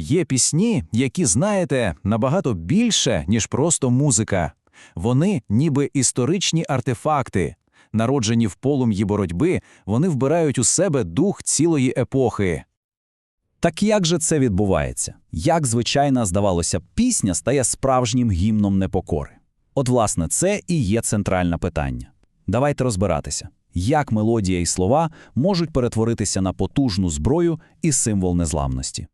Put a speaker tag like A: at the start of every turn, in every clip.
A: Є пісні, які знаєте набагато більше, ніж просто музика. Вони ніби історичні артефакти. Народжені в полум'ї боротьби, вони вбирають у себе дух цілої епохи.
B: Так як же це відбувається? Як звичайна, здавалося, пісня стає справжнім гімном непокори? От, власне, це і є центральне питання. Давайте розбиратися, як мелодія і слова можуть перетворитися на потужну зброю і символ незламності.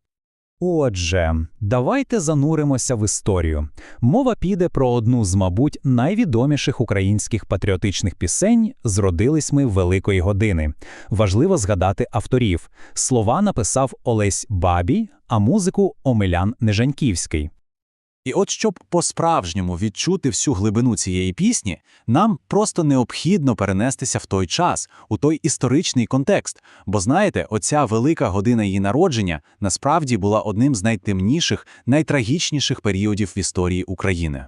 C: Отже, давайте зануримося в історію. Мова піде про одну з, мабуть, найвідоміших українських патріотичних пісень Зродились ми великої години. Важливо згадати авторів. Слова написав Олесь Бабій, а музику Омелян Нежаньківський.
D: І от щоб по-справжньому відчути всю глибину цієї пісні, нам просто необхідно перенестися в той час, у той історичний контекст. Бо знаєте, оця велика година її народження насправді була одним з найтемніших, найтрагічніших періодів в історії України.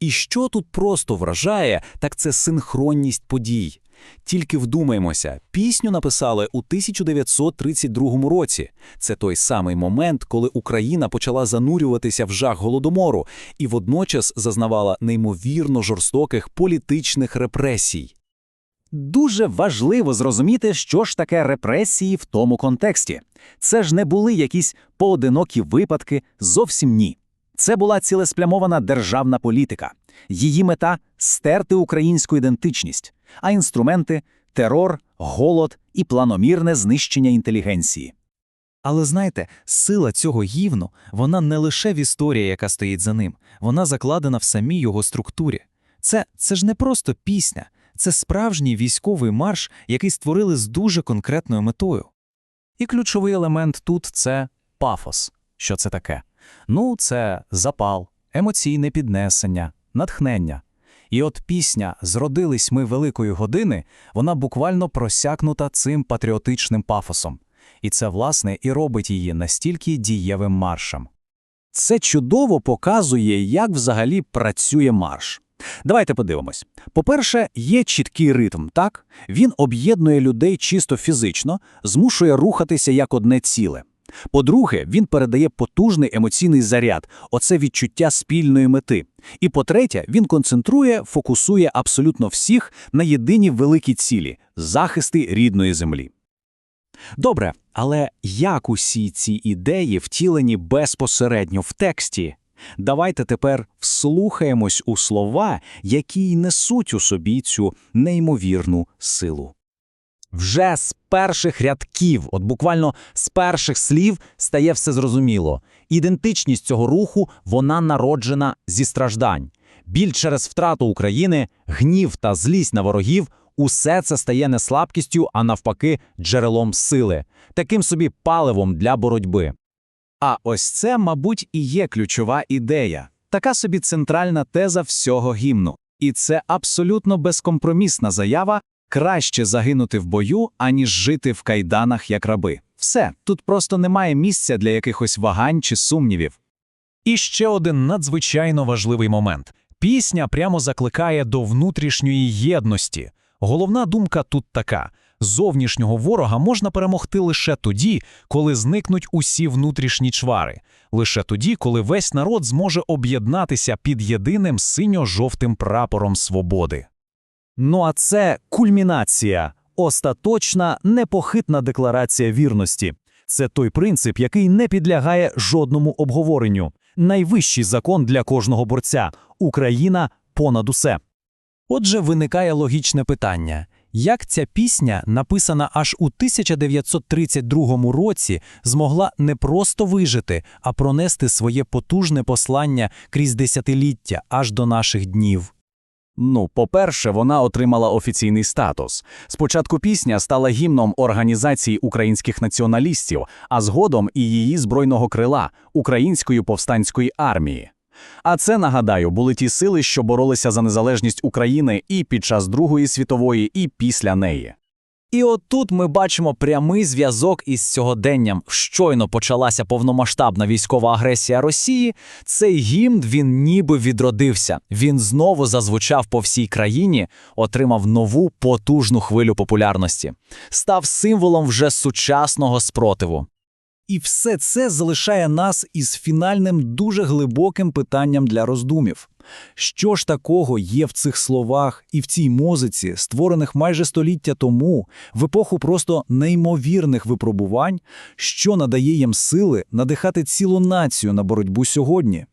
B: І що тут просто вражає, так це синхронність подій. Тільки вдумаймося, пісню написали у 1932 році. Це той самий момент, коли Україна почала занурюватися в жах голодомору і водночас зазнавала неймовірно жорстоких політичних репресій.
E: Дуже важливо зрозуміти, що ж таке репресії в тому контексті. Це ж не були якісь поодинокі випадки, зовсім ні. Це була цілеспрямована державна політика. Її мета стерти українську ідентичність, а інструменти терор, голод і планомірне знищення інтелігенції.
F: Але знаєте, сила цього гівну, вона не лише в історії, яка стоїть за ним, вона закладена в самій його структурі. Це, це ж не просто пісня, це справжній військовий марш, який створили з дуже конкретною метою. І ключовий елемент тут це пафос. Що це таке? Ну, це запал, емоційне піднесення, натхнення. І от пісня Зродились ми великої години, вона буквально просякнута цим патріотичним пафосом. І це, власне, і робить її настільки дієвим маршем.
E: Це чудово показує, як взагалі працює марш. Давайте подивимось. По-перше, є чіткий ритм, так? Він об'єднує людей чисто фізично, змушує рухатися як одне ціле. По-друге, він передає потужний емоційний заряд, оце відчуття спільної мети. І по-третє, він концентрує, фокусує абсолютно всіх на єдиній великій цілі захисти рідної землі. Добре, але як усі ці ідеї втілені безпосередньо в тексті? Давайте тепер вслухаємось у слова, які й несуть у собі цю неймовірну силу.
G: Вже з перших рядків, от буквально з перших слів, стає все зрозуміло. Ідентичність цього руху вона народжена зі страждань. Біль через втрату України, гнів та злість на ворогів усе це стає не слабкістю, а навпаки, джерелом сили, таким собі паливом для боротьби.
E: А ось це, мабуть, і є ключова ідея, така собі центральна теза всього гімну. І це абсолютно безкомпромісна заява краще загинути в бою, аніж жити в кайданах як раби. Все, тут просто немає місця для якихось вагань чи сумнівів.
A: І ще один надзвичайно важливий момент. Пісня прямо закликає до внутрішньої єдності. Головна думка тут така: зовнішнього ворога можна перемогти лише тоді, коли зникнуть усі внутрішні чвари, лише тоді, коли весь народ зможе об'єднатися під єдиним синьо-жовтим прапором свободи.
E: Ну а це кульмінація, остаточна, непохитна декларація вірності. Це той принцип, який не підлягає жодному обговоренню. Найвищий закон для кожного борця Україна понад усе.
F: Отже, виникає логічне питання. Як ця пісня, написана аж у 1932 році, змогла не просто вижити, а пронести своє потужне послання крізь десятиліття аж до наших днів?
E: Ну, по-перше, вона отримала офіційний статус. Спочатку пісня стала гімном організації українських націоналістів, а згодом і її збройного крила Української повстанської армії. А це, нагадаю, були ті сили, що боролися за незалежність України і під час Другої світової, і після неї.
G: І отут ми бачимо прямий зв'язок із сьогоденням. Щойно почалася повномасштабна військова агресія Росії. Цей гімн він ніби відродився. Він знову зазвучав по всій країні, отримав нову потужну хвилю популярності, став символом вже сучасного спротиву.
E: І все це залишає нас із фінальним дуже глибоким питанням для роздумів. Що ж такого є в цих словах і в цій музиці, створених майже століття тому, в епоху просто неймовірних випробувань, що надає їм сили надихати цілу націю на боротьбу сьогодні?